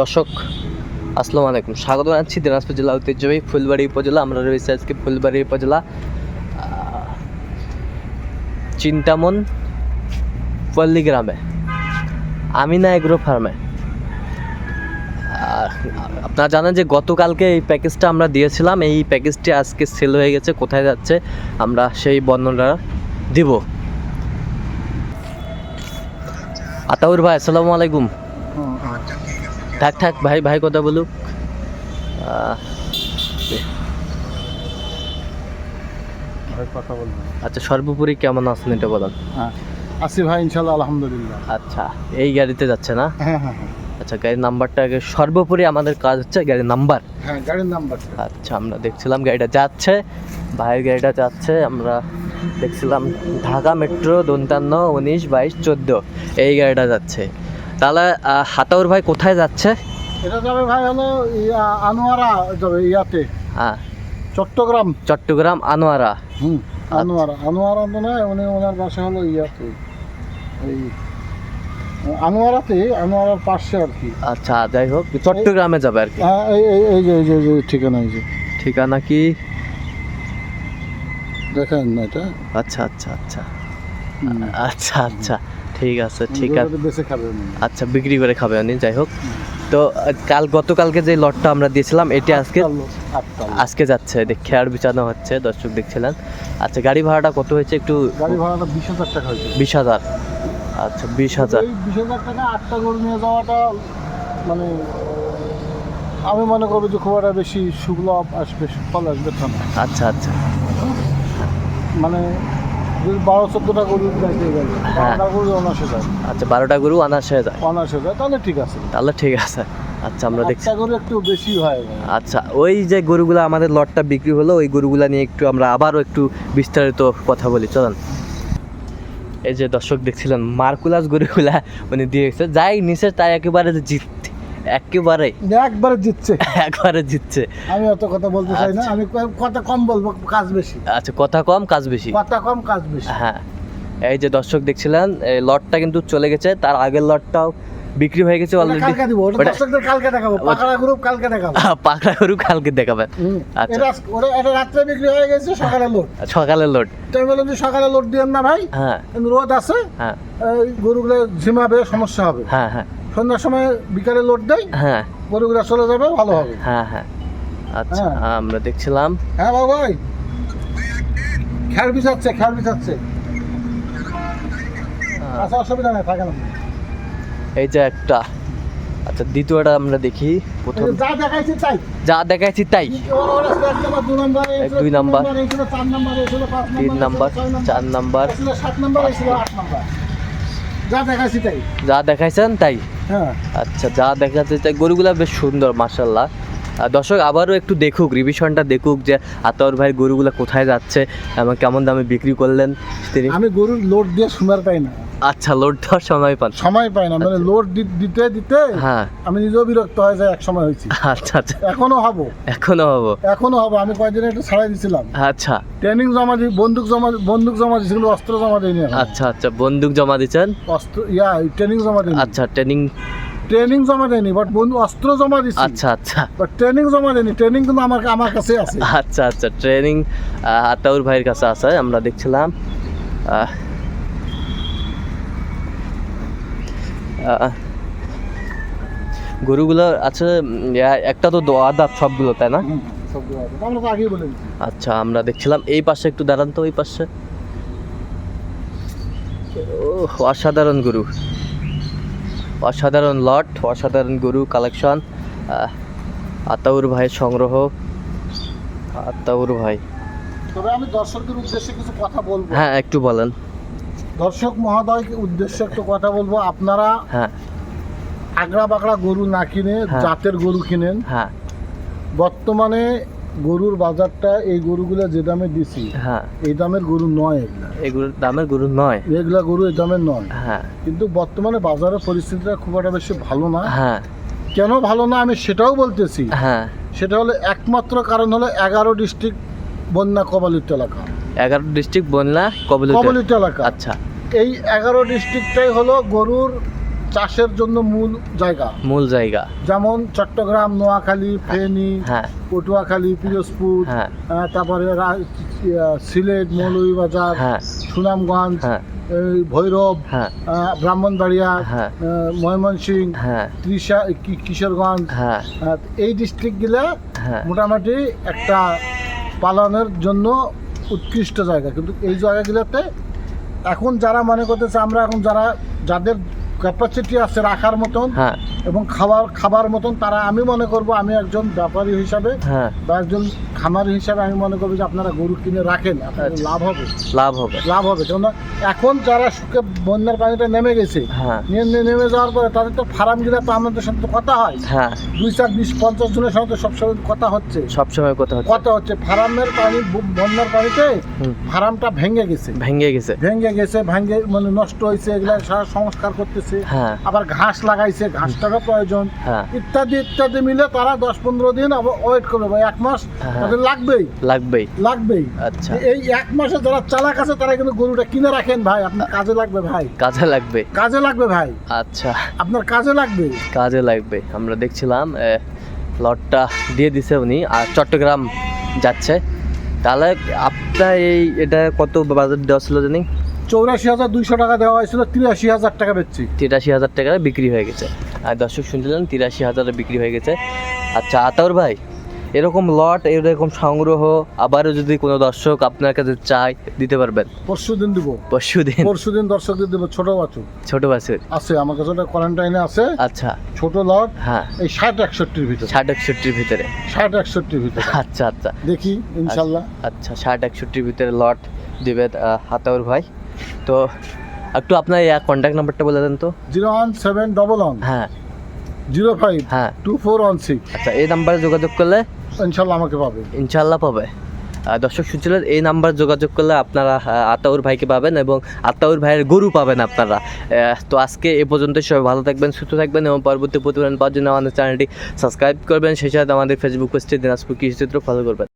দর্শক, আসসালামু আলাইকুম। স্বাগত জানাচ্ছি দিনাজপুর জেলা ঐতিহ্যবাহী ফুলবাড়ি উপজেলা। আমরা রয়েছি আজকে ফুলবাড়ি উপজেলা চিন্তামন পল্লী গ্রামে, আমিনা এগ্রো ফার্মে। আপনারা জানেন যে গতকালকে এই প্যাকেজটা আমরা দিয়েছিলাম। এই প্যাকেজটি আজকে সেল হয়ে গেছে, কোথায় যাচ্ছে, আমরা সেই বর্ণনা দিব। আতাউর ভাই, আসসালামু আলাইকুম। থাক থাক ভাই ভাই কথা বলুক। আচ্ছা সর্বোপরি কেমন আছেন এটা বলেন? হ্যাঁ আছি ভাই ইনশাল্লাহ আলহামদুলিল্লাহ। আচ্ছা এই গাড়িতে যাচ্ছে না? হ্যাঁ হ্যাঁ হ্যাঁ। আচ্ছা গাড়ির নাম্বারটা আগে সর্বোপরি আমাদের কাজ হচ্ছে গাড়ির নাম্বার। হ্যাঁ গাড়ির নাম্বার। আচ্ছা আমরা দেখছিলাম গাড়িটা যাচ্ছে ভাইয়ের গাড়িটা যাচ্ছে আমরা দেখছিলাম ঢাকা মেট্রো দন্তান্ন উনিশ বাইশ চোদ্দ এই গাড়িটা যাচ্ছে। তাহলে হাতাউর ভাই কোথায় যাচ্ছে? এটা যাবে ভাই হলো আনোয়ারা যাবে ইয়াতে। হ্যাঁ চট্টগ্রাম। চট্টগ্রাম আনোয়ারা। হুম আনোয়ারা। আনোয়ারা তো নয় উনি ওনার বাসা হলো ইয়াতে। এই আনোয়ারাতে আনোয়ারার পাশে আর কি। আচ্ছা যাই হোক চট্টগ্রামে যাবে আর কি। হ্যাঁ এই যে এই যে ঠিকানা এই যে। ঠিকানা কি? দেখেন না এটা? আচ্ছা আচ্ছা আচ্ছা। আচ্ছা আচ্ছা। ঠিক আছে ঠিক আছে। আচ্ছা বিক্রি করে খাবে উনি যাই হোক। তো কাল গতকালকে যে লটটা আমরা দিয়েছিলাম এটি আজকে। আজকে যাচ্ছে দেখে আর বিচানো হচ্ছে দর্শক দেখছিলেন। আচ্ছা গাড়ি ভাড়াটা কত হয়েছে একটু গাড়ি ভাড়াটা বিশ হাজার টাকা হয়েছে। বিশ হাজার। আচ্ছা বিশ হাজার। বিশ হাজার টাকা আটটা গরু নিয়ে যাওয়াটা মানে আমি মনে করব যে খুব একটা বেশি সুলভ আসবে ফল আসবে আচ্ছা আচ্ছা। মানে বারো চোদ্দোটা গরু যাইতে গেলে হ্যাঁ। বারোটা গরু অনাসে যায়। আচ্ছা বারোটা গরু আনাসে যায়? অনাসে যায় তাহলে ঠিক আছে। তাহলে ঠিক আছে। আচ্ছা আমরা দেখছি। গরু একটু বেশি হয়। আচ্ছা ওই যে গরুগুলো আমাদের লটটা বিক্রি হলো ওই গরুগুলা নিয়ে একটু আমরা আবারও একটু বিস্তারিত কথা বলি। চলেন। এই যে দর্শক দেখছিলেন মার্কুলাস গরুগুলা মানে দিয়ে যাই নিচে তাই একেবারে জিত একেবারে। একবারে জিতছে। একবারে জিতছে। আমি অত কথা বলতে চাই না আচ্ছা। আমি কথা কম বলব কাজ বেশি। আচ্ছা কথা কম কাজ বেশি। কথা কম কাজ বেশি। হ্যাঁ। এই যে দর্শক দেখছিলেন এই লটটা কিন্তু চলে গেছে তার আগের লটটাও বিক্রি হয়ে গেছে অলরেডি কালকে দেখাবো পাকড়া গ্রুপ কালকে দেখাবো। পাকড়া গরু কালকে দেখাবেন। আচ্ছা। ওটা এটা রাত্রে বিক্রি হয়ে গেছে সকালে লোড সকালের লট তো আমি বললাম যে সকালে লোড দিয়েন না ভাই। হ্যাঁ। রোদ আছে হ্যাঁ। গরুগুলো ঝিমাবে সমস্যা হবে। হ্যাঁ হ্যাঁ। সন্ধ্যার সময় বিকালে লোড দেয় হ্যাঁ। গরুগুলো চলে যাবে ভালো হবে। হ্যাঁ হ্যাঁ। আচ্ছা হ্যাঁ। আমরা দেখছিলাম। হ্যাঁ বাবু ভাই। খেয়াল বিছাচ্ছে খেয়াল বিছাচ্ছে আচ্ছা অসুবিধা নেই থাকে না। এই যে একটা। আচ্ছা দ্বিতীয়টা আমরা দেখি। প্রথম। যা দেখাইছি তাই। যা দেখাইছি তাই। দুই নাম্বার, তিন নাম্বার। চার নাম্বার। সাত নাম্বার, আট নাম্বার। যা দেখাইছি তাই। যা দেখাইছেন তাই? হ্যাঁ। আচ্ছা যা দেখাচ্ছে তাই। গরুগুলা বেশ সুন্দর মার্শাল্লাহ দর্শক আবারও একটু দেখুক রিভিশনটা দেখুক যে আতর ভাই গরুগুলা কোথায় যাচ্ছে এবং কেমন দামে বিক্রি করলেন তিনি। আমি গরুর লোড দিয়ে সুমার পাই না। আচ্ছা লোড দেওয়ার সময় পান। সময় পাই না মানে লোড দিতে দিতে হ্যাঁ। আমি নিজেও বিরক্ত হয়ে যায় এক সময় হয়েছি। আচ্ছা আচ্ছা। এখনও হব। এখনও হব। এখনও হব আমি কয়েকদিন একটু ছাড়াই দিছিলাম। আচ্ছা। ট্রেনিং জমা দি বন্দুক জমা বন্দুক জমা দিয়েছি কিন্তু অস্ত্র জমা দিইনি আচ্ছা আচ্ছা। বন্দুক জমা দিচ্ছেন? অস্ত্র ইয়া ট্রেনিং জমা দিইনি। আচ্ছা ট্রেনিং ট্রেনিং জমা দেয়নি বাট বন্ধু অস্ত্র জমা দিচ্ছি আচ্ছা আচ্ছা। বাট ট্রেনিং জমা দেয়নি ট্রেনিং কিন্তু আমার আমার কাছে আছে। আচ্ছা আচ্ছা ট্রেনিং আতাউর ভাইয়ের কাছে আছে আমরা দেখছিলাম। গরুগুলো আছে একটা তো দোয়া দাঁত সবগুলো তাই না? আচ্ছা আমরা দেখছিলাম এই পাশে একটু দাঁড়ান তো ওই পাশে। ও অসাধারণ গরু। অসাধারণ লট অসাধারণ গরু কালেকশন আতাউর ভাইয়ের সংগ্রহ আতাউর ভাই। তবে আমি দর্শকদের উদ্দেশ্যে কিছু কথা বলব। হ্যাঁ একটু বলেন। দর্শক মহোদয়কে উদ্দেশ্যে একটু কথা বলব। আপনারা হ্যাঁ। আগড়া বাগড়া গরু না কিনে হ্যাঁ। জাতের গরু কিনেন। হ্যাঁ। বর্তমানে গরুর বাজারটা এই গরুগুলো যে দামে দিছি হ্যাঁ। এই দামের গরু নয় এগুলা। এগুলোর দামের গরু নয়। এগুলা গরু এই দামের নয়। হ্যাঁ। কিন্তু বর্তমানে বাজারের পরিস্থিতিটা খুব একটা বেশি ভালো না। হ্যাঁ। কেন ভালো না আমি সেটাও বলতেছি। হ্যাঁ। সেটা হলো একমাত্র কারণ হলো এগারো ডিস্ট্রিক্ট বন্যা কবলিত এলাকা। এগারো ডিস্ট্রিক্ট বন্যা কবলিত কবলিত এলাকা। আচ্ছা। এই এগারো ডিস্ট্রিক্টটাই হলো গরুর চাষের জন্য মূল জায়গা। মূল জায়গা। যেমন চট্টগ্রাম নোয়াখালী ফেনী হ্যাঁ। পটুয়াখালী পিরোজপুর হ্যাঁ। তারপরে রা- সিলেট মৌলভীবাজার হ্যাঁ। সুনামগঞ্জ হ্যাঁ। ভৈরব হ্যাঁ। ব্রাহ্মণবাড়িয়া হ্যাঁ। হ্যাঁ। ত্রিশা কিশোরগঞ্জ হ্যাঁ। এই ডিস্ট্রিক্টগুলো হ্যাঁ। মোটামুটি একটা পালনের জন্য উৎকৃষ্ট জায়গা। কিন্তু এই জায়গাগুলোতে এখন যারা মনে করতেছে আমরা এখন যারা যাদের ক্যাপাসিটি আছে রাখার মতন হ্যাঁ। এবং খাবার খাবার মতন তারা আমি মনে করব আমি একজন ব্যাপারী হিসাবে হ্যাঁ। বা একজন খামারি হিসাবে আমি মনে করব যে আপনারা গরু কিনে রাখেন আপনাদের আচ্ছা। লাভ হবে। লাভ হবে। লাভ হবে। কেননা এখন যারা সুখে বন্যার পানিটা নেমে গেছে হ্যাঁ। নেমে যাওয়ার পরে তাদের তো ফার্ম গিলা তো আমাদের সাথে তো কথা হয়। হ্যাঁ। দুই চার বিশ পঞ্চাশ জনের সাথে তো সবসময় কথা হচ্ছে। সবসময় কথা হচ্ছে। কথা হচ্ছে ফার্মের পানি বন্যার পানিতে ফার্মটা ভেঙে গেছে। ভেঙে গেছে। ভেঙে গেছে ভেঙে মানে নষ্ট হয়েছে এগুলা সারা সংস্কার করতেছে। হ্যাঁ। আবার ঘাস লাগাইছে ঘাসটারও প্রয়োজন। হ্যাঁ। ইত্যাদি ইত্যাদি মিলে তারা দশ পনেরো দিন ওয়েট করবে বা এক মাস হ্যাঁ। তাদের লাগবেই। লাগবেই। লাগবেই। আচ্ছা। এই এক মাসে যারা চালাক আছে তারা কিন্তু গরুটা কিনে রাখেন ভাই। আপনার কাজে লাগবে ভাই। কাজে লাগবে। কাজে লাগবে ভাই। আচ্ছা। আপনার কাজে লাগবে। কাজে লাগবে। আমরা দেখছিলাম লটটা দিয়ে দিছে উনি আর চট্টগ্রাম যাচ্ছে। তাহলে আপনার এই এটা কত বাজার দেওয়া ছিল জানি? চৌরাশি হাজার দুইশো টাকা দেওয়া হয়েছিল তিরাশি হাজার টাকা বেচছি। তিরাশি হাজার টাকায় বিক্রি হয়ে গেছে। আর দর্শক শুনছিলেন তিরাশি হাজারে বিক্রি হয়ে গেছে। আচ্ছা আতাউর ভাই এরকম লট এরকম সংগ্রহ আবারও যদি কোনো দর্শক আপনার কাছে চায় দিতে পারবেন? পরশু দিন দিব। পরশু দিন পরশু দিন দর্শকদের দেবো ছোট বাছু ছোট বাসের আছে আমার কাছে ওটা কোয়ারেন্টাইনে আছে। আচ্ছা। ছোট লট হ্যাঁ। এই ষাট একষট্টির ভিতরে। ষাট একষট্টির ভিতরে? ষাট একষট্টির ভিতরে। আচ্ছা আচ্ছা। দেখি ইনশাল্লাহ। আচ্ছা ষাট একষট্টির ভিতরে লট দিবে হাতাউর ভাই। তো একটু আপনার কন্ট্যাক্ট নাম্বারটা বলে দেন তো। Zero one seven double one. হ্যাঁ। জিরো ফাইভ হ্যাঁ। Two four one six. আচ্ছা এই নাম্বারে যোগাযোগ করলে ইনশাল্লাহ আমাকে পাবে। ইনশাল্লাহ পাবে। দর্শক শুনছিলেন এই নাম্বার যোগাযোগ করলে আপনারা আতাউর ভাইকে পাবেন এবং আতাউর ভাইয়ের গরু পাবেন আপনারা। তো আজকে এ পর্যন্ত সবাই ভালো থাকবেন সুস্থ থাকবেন এবং পরবর্তী প্রতিবেদন পাওয়ার জন্য আমাদের চ্যানেলটি সাবস্ক্রাইব করবেন। সেই সাথে আমাদের ফেসবুক পেজটি দিনাজপুর কৃষি চিত্র ফলো করবেন।